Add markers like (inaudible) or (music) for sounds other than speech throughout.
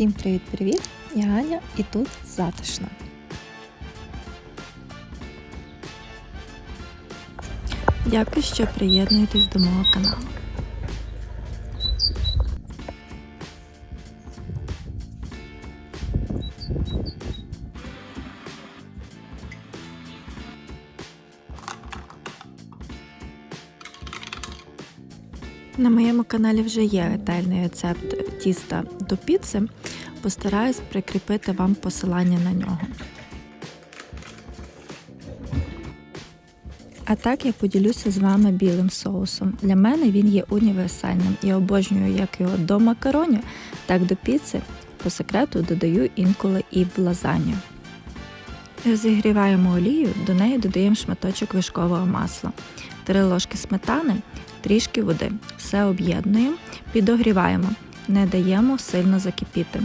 Всім привіт-привіт! Я Аня і тут затишно. Дякую, що приєднуєтесь до мого каналу. На моєму каналі вже є ретельний рецепт тіста до піци. Постараюсь прикріпити вам посилання на нього. А так я поділюся з вами білим соусом. Для мене він є універсальним. Я обожнюю як його до макаронів, так до піци. По секрету додаю інколи і в лазанью. Розігріваємо олію, до неї додаємо шматочок вишкового масла, 3 ложки сметани, трішки води. Все об'єднуємо, підогріваємо, не даємо сильно закипіти.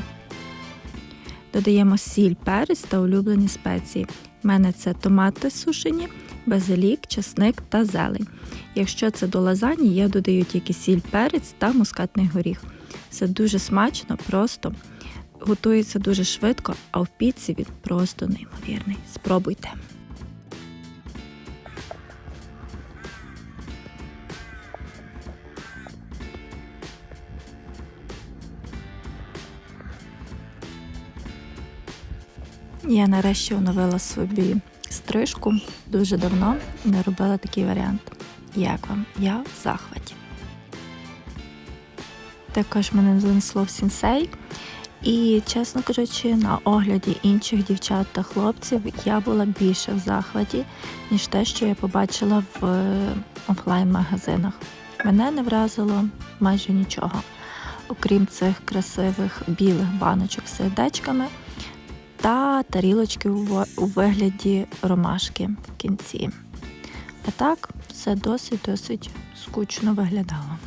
Додаємо сіль, перець та улюблені спеції. У мене це томати сушені, базилік, чесник та зелень. Якщо це до лазані, я додаю тільки сіль, перець та мускатний горіх. Все дуже смачно, просто, готується дуже швидко, а в піці він просто неймовірний. Спробуйте! Я нарешті оновила собі стрижку. Дуже давно не робила такий варіант. Як вам? Я в захваті. Також мене занесло в сінсей. І, чесно кажучи, на огляді інших дівчат та хлопців я була більше в захваті, ніж те, що я побачила в офлайн-магазинах. Мене не вразило майже нічого, окрім цих красивих білих баночок з сердечками та тарілочки у вигляді ромашки в кінці. А так, все досить-досить скучно виглядало.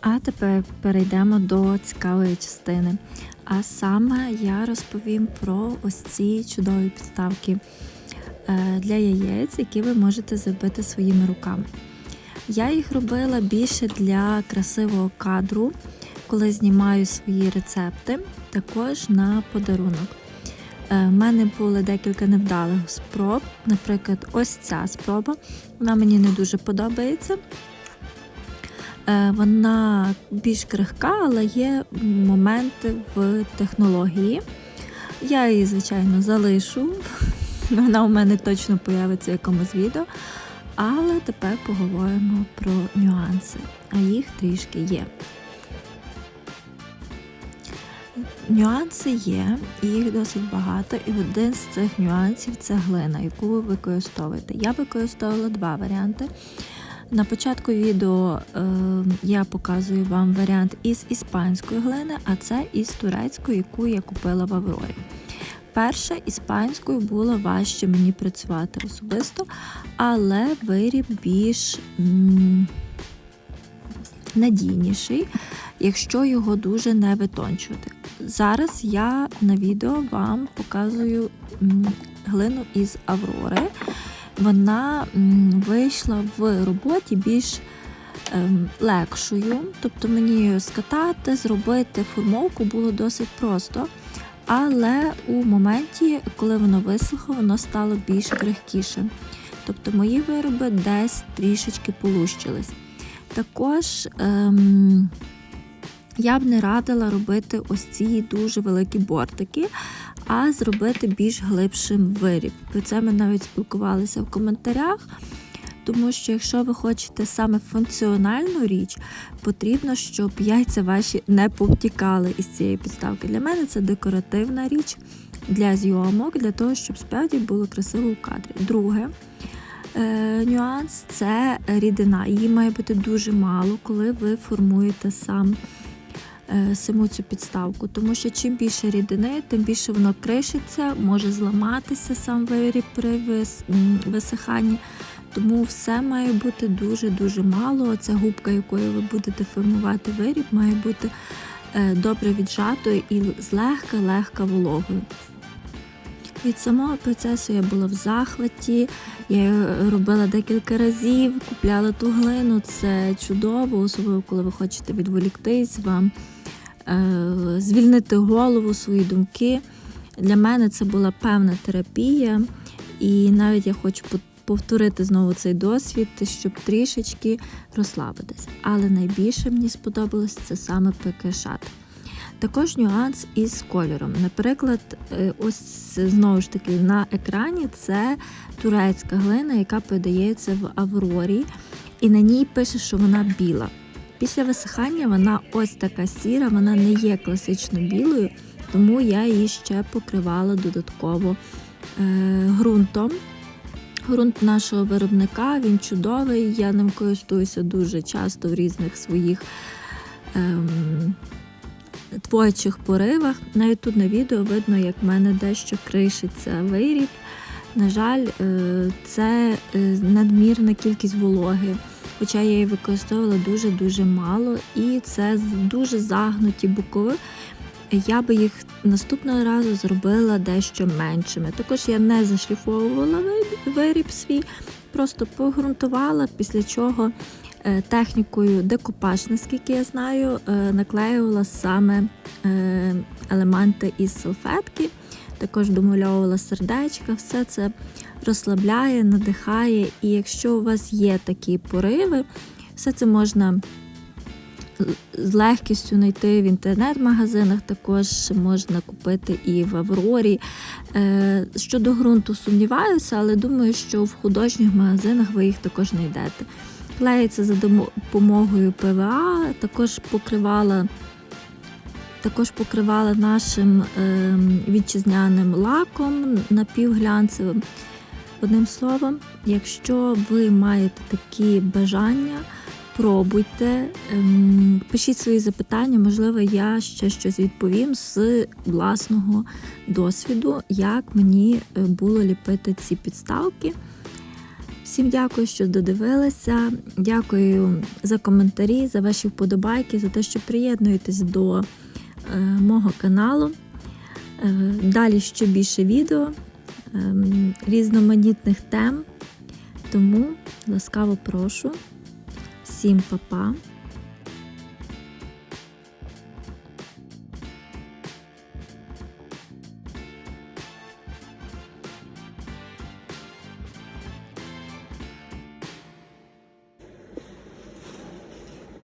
А тепер перейдемо до цікавої частини. А саме я розповім про ось ці чудові підставки е, для яєць, які ви можете зробити своїми руками. Я їх робила більше для красивого кадру, коли знімаю свої рецепти, також на подарунок. У е, мене були декілька невдалих спроб. Наприклад, ось ця спроба. Вона мені не дуже подобається. Е, вона більш крихка, але є моменти в технології. Я її, звичайно, залишу. (laughs) Вона у мене точно появиться в якомусь відео. Але тепер поговоримо про нюанси, а їх трішки є. Нюанси є, їх досить багато, і один з цих нюансів це глина, яку ви використовуєте. Я використовувала два варіанти. На початку відео е, я показую вам варіант із іспанської глини, а це із турецької, яку я купила в Аврорі. Перша іспанською було важче мені працювати особисто, але виріб більш м надійніший, якщо його дуже не витончувати. Зараз я на відео вам показую м глину із Аврори. Вона м вийшла в роботі більш ем, легшою, тобто мені скатати, зробити формовку було досить просто. Але у моменті, коли воно висохло, воно стало більш крихкіше. Тобто мої вироби десь трішечки полущились. Також ем, я б не радила робити ось ці дуже великі бортики, а зробити більш глибшим виріб. Про це ми навіть спілкувалися в коментарях. Тому що, якщо ви хочете саме функціональну річ, потрібно, щоб яйця ваші не повтікали із цієї підставки. Для мене це декоративна річ для зйомок, для того, щоб справді було красиво у кадрі. Друге е, нюанс це рідина. Її має бути дуже мало, коли ви формуєте сам. Е, саму цю підставку, тому що чим більше рідини, тим більше воно кришиться, може зламатися сам виріб при висиханні. Тому все має бути дуже-дуже мало. Ця губка, якою ви будете формувати виріб, має бути е, добре віджатою і злегка-легка вологою. Від самого процесу я була в захваті, я робила декілька разів, купляла ту глину. Це чудово, особливо коли ви хочете відволіктись, вам е, звільнити голову, свої думки. Для мене це була певна терапія, і навіть я хочу повторити знову цей досвід, щоб трішечки розслабитись. Але найбільше мені сподобалось це саме прикрашати. Також нюанс із кольором. Наприклад, е, ось знову ж таки на екрані це турецька глина, яка подається в Аврорі, і на ній пише, що вона біла. Після висихання вона ось така сіра, вона не є класично білою, тому я її ще покривала додатково е, ґрунтом. Ґрунт нашого виробника він чудовий. Я ним користуюся дуже часто в різних своїх ем, творчих поривах. Навіть тут на відео видно, як в мене дещо кришиться виріб. На жаль, е, це е, надмірна кількість вологи. Хоча я її використовувала дуже-дуже мало, і це дуже загнуті бокови. Я би їх наступного разу зробила дещо меншими. Також я не зашліфовувала виріб- свій, просто погрунтувала, після чого е, технікою декупаж, наскільки я знаю, е, наклеювала саме е, елементи із салфетки, також домальовувала сердечка, все це розслабляє, надихає. І якщо у вас є такі пориви, все це можна з легкістю знайти в інтернет-магазинах, також можна купити і в Аврорі. Е, Щодо ґрунту сумніваюся, але думаю, що в художніх магазинах ви їх також знайдете. Клеїться за допомогою ПВА, також покривала. Також покривала нашим е, вітчизняним лаком напівглянцевим. Одним словом, якщо ви маєте такі бажання, пробуйте, ем, пишіть свої запитання, можливо, я ще щось відповім з власного досвіду, як мені е, було ліпити ці підставки. Всім дякую, що додивилися. Дякую за коментарі, за ваші вподобайки, за те, що приєднуєтесь до е, мого каналу. Е, далі ще більше відео ем, різноманітних тем. Тому ласкаво прошу. Всім па-па.